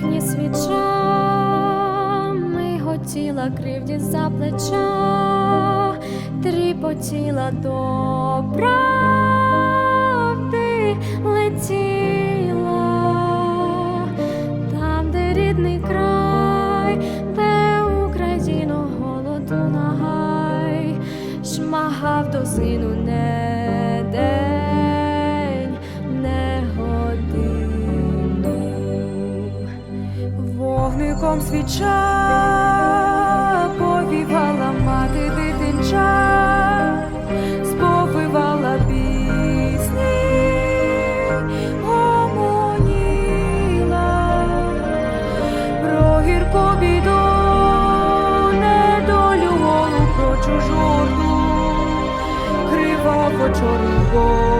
плечами, хотіла кривді за плеча, тріпотіла до правди летіла, там, де рідний край, де Україну голоду нагай, шмагав до сину не Вогником свіча повівала мати дитинча, сповивала пісні, гомоніла. Про гірку біду, недолю голу про чужу орду, криваво чорну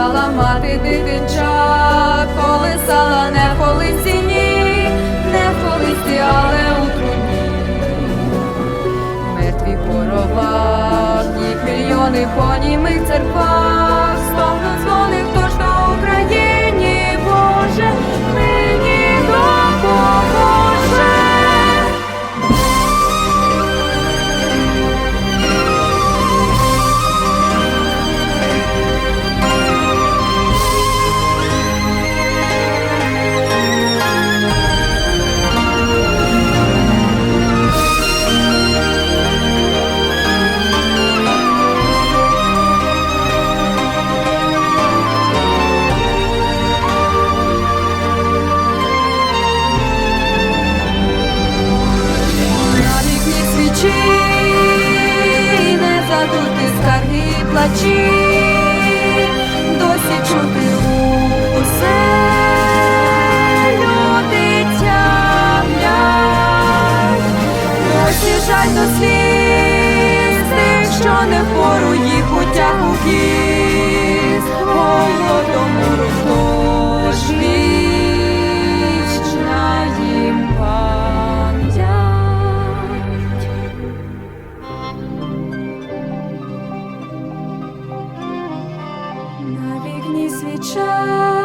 догасала мати дитинча, колисала не в колисі, ні, не в колисі, але у труні. Мертві поровах, їх мільйони по німих церквах, вікні не забути скарги плачі, досі чути усе люди тямлять, досі жаль до сліз тих, що не впору їх у кіт. свіча.